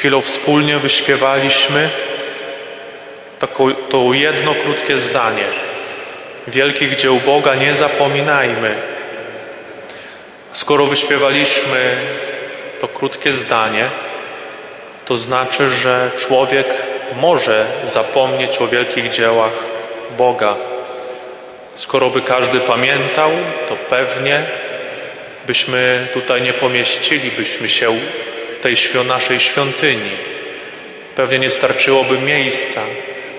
chwilą wspólnie wyśpiewaliśmy to jedno krótkie zdanie. Wielkich dzieł Boga nie zapominajmy. Skoro wyśpiewaliśmy to krótkie zdanie, to znaczy, że człowiek może zapomnieć o wielkich dziełach Boga. Skoro by każdy pamiętał, to pewnie byśmy tutaj nie pomieścilibyśmy się tej naszej świątyni. Pewnie nie starczyłoby miejsca,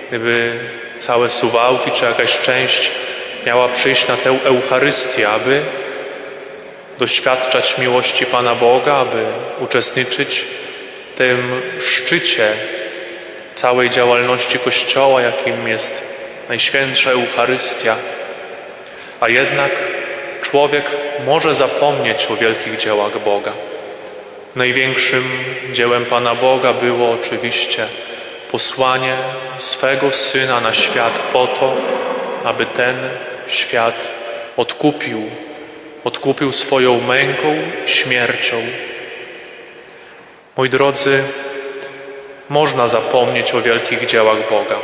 gdyby całe suwałki czy jakaś część miała przyjść na tę Eucharystię, aby doświadczać miłości Pana Boga, aby uczestniczyć w tym szczycie całej działalności Kościoła, jakim jest Najświętsza Eucharystia. A jednak człowiek może zapomnieć o wielkich dziełach Boga. Największym dziełem Pana Boga było oczywiście posłanie swego Syna na świat po to, aby ten świat odkupił, odkupił swoją męką, śmiercią. Moi drodzy, można zapomnieć o wielkich dziełach Boga.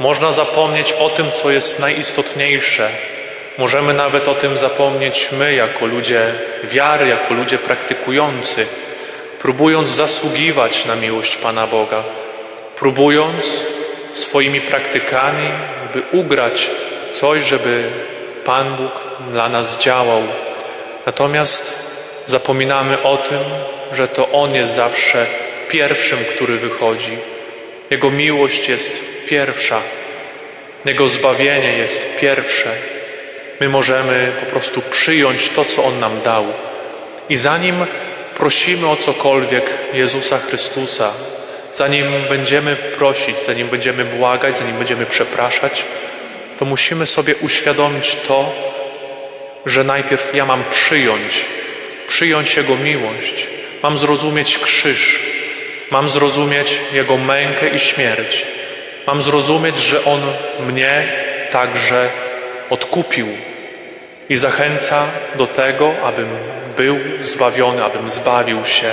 Można zapomnieć o tym, co jest najistotniejsze. Możemy nawet o tym zapomnieć my, jako ludzie wiary, jako ludzie praktykujący, próbując zasługiwać na miłość Pana Boga, próbując swoimi praktykami, by ugrać coś, żeby Pan Bóg dla nas działał. Natomiast zapominamy o tym, że to On jest zawsze pierwszym, który wychodzi. Jego miłość jest pierwsza, Jego zbawienie jest pierwsze. My możemy po prostu przyjąć to, co On nam dał. I zanim prosimy o cokolwiek Jezusa Chrystusa, zanim będziemy prosić, zanim będziemy błagać, zanim będziemy przepraszać, to musimy sobie uświadomić to, że najpierw ja mam przyjąć, przyjąć Jego miłość, mam zrozumieć krzyż, mam zrozumieć Jego mękę i śmierć, mam zrozumieć, że On mnie także odkupił i zachęca do tego, abym był zbawiony, abym zbawił się,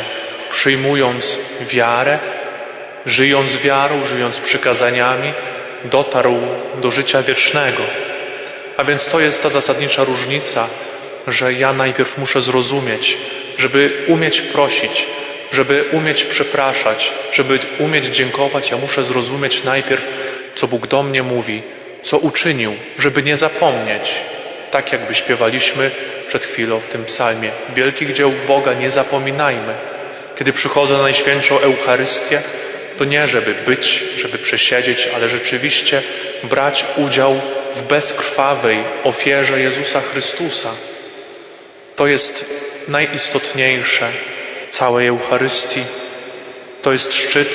przyjmując wiarę, żyjąc wiarą, żyjąc przykazaniami, dotarł do życia wiecznego. A więc to jest ta zasadnicza różnica, że ja najpierw muszę zrozumieć, żeby umieć prosić, żeby umieć przepraszać, żeby umieć dziękować, ja muszę zrozumieć najpierw, co Bóg do mnie mówi, co uczynił, żeby nie zapomnieć. Tak jak wyśpiewaliśmy przed chwilą w tym psalmie. Wielkich dzieł Boga nie zapominajmy. Kiedy przychodzę na Najświętszą Eucharystię, to nie żeby być, żeby przesiedzieć, ale rzeczywiście brać udział w bezkrwawej ofierze Jezusa Chrystusa. To jest najistotniejsze całej Eucharystii. To jest szczyt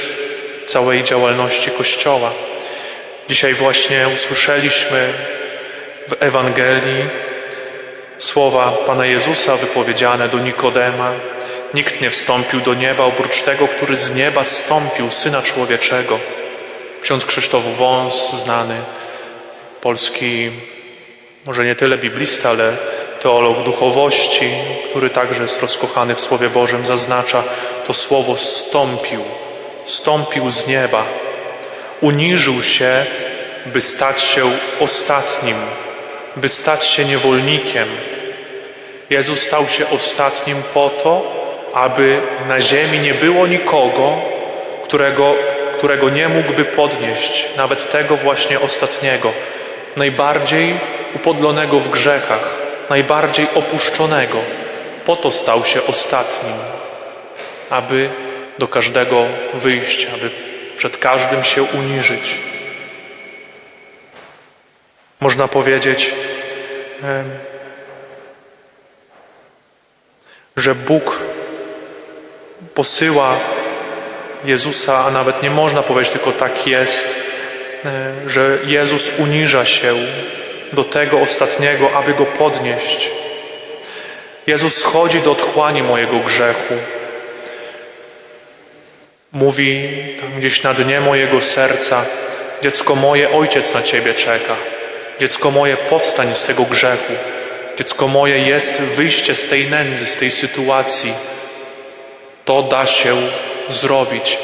całej działalności Kościoła. Dzisiaj właśnie usłyszeliśmy w Ewangelii słowa Pana Jezusa wypowiedziane do Nikodema. Nikt nie wstąpił do nieba oprócz tego, który z nieba zstąpił, Syna Człowieczego. Ksiądz Krzysztof Wąs, znany polski, może nie tyle biblista, ale teolog duchowości, który także jest rozkochany w Słowie Bożym, zaznacza to słowo stąpił, stąpił z nieba, uniżył się, by stać się ostatnim, by stać się niewolnikiem. Jezus stał się ostatnim po to, aby na ziemi nie było nikogo, którego, którego nie mógłby podnieść, nawet tego właśnie ostatniego, najbardziej upodlonego w grzechach, najbardziej opuszczonego. Po to stał się ostatnim, aby do każdego wyjść, aby przed każdym się uniżyć. Można powiedzieć, że Bóg posyła Jezusa, a nawet nie można powiedzieć, tylko tak jest, że Jezus uniża się do tego ostatniego, aby go podnieść. Jezus schodzi do otchłani mojego grzechu. Mówi tam gdzieś na dnie mojego serca: Dziecko moje, ojciec na ciebie czeka. Dziecko moje, powstań z tego grzechu. Dziecko moje, jest wyjście z tej nędzy, z tej sytuacji. To da się zrobić.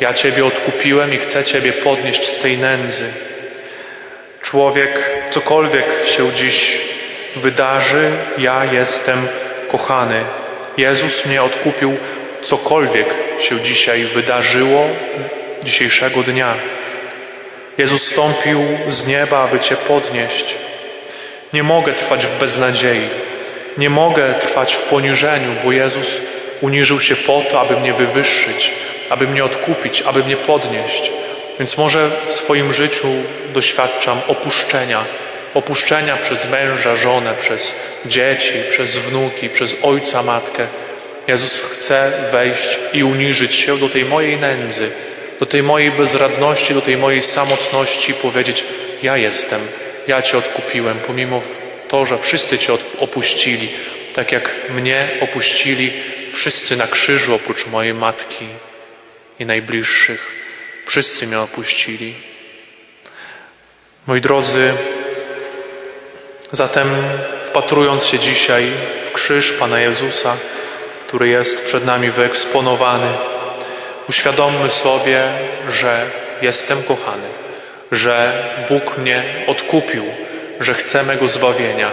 Ja Ciebie odkupiłem i chcę Ciebie podnieść z tej nędzy. Człowiek, cokolwiek się dziś wydarzy, ja jestem kochany. Jezus mnie odkupił, cokolwiek się dzisiaj wydarzyło, dzisiejszego dnia. Jezus stąpił z nieba, aby Cię podnieść. Nie mogę trwać w beznadziei. Nie mogę trwać w poniżeniu, bo Jezus uniżył się po to, aby mnie wywyższyć, aby mnie odkupić, aby mnie podnieść. Więc może w swoim życiu doświadczam opuszczenia, opuszczenia przez męża, żonę, przez dzieci, przez wnuki, przez ojca, matkę. Jezus chce wejść i uniżyć się do tej mojej nędzy, do tej mojej bezradności, do tej mojej samotności powiedzieć: Ja jestem, ja Cię odkupiłem, pomimo to, że wszyscy Cię opuścili, tak jak mnie opuścili wszyscy na krzyżu oprócz mojej matki i najbliższych. Wszyscy mnie opuścili. Moi drodzy, zatem wpatrując się dzisiaj w krzyż Pana Jezusa, który jest przed nami wyeksponowany, uświadommy sobie, że jestem kochany, że Bóg mnie odkupił, że chce mego zbawienia,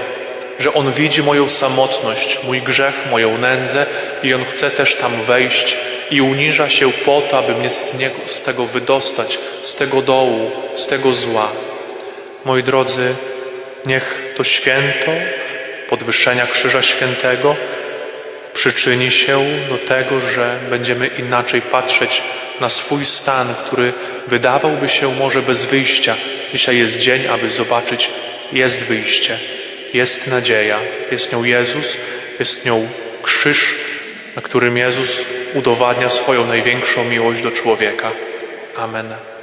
że On widzi moją samotność, mój grzech, moją nędzę i On chce też tam wejść i uniża się po to, aby mnie z, niego, z tego wydostać, z tego dołu, z tego zła. Moi drodzy, niech to święto podwyższenia Krzyża Świętego przyczyni się do tego, że będziemy inaczej patrzeć na swój stan, który wydawałby się może bez wyjścia. Dzisiaj jest dzień, aby zobaczyć, jest wyjście, jest nadzieja, jest nią Jezus, jest nią krzyż, na którym Jezus udowadnia swoją największą miłość do człowieka. Amen.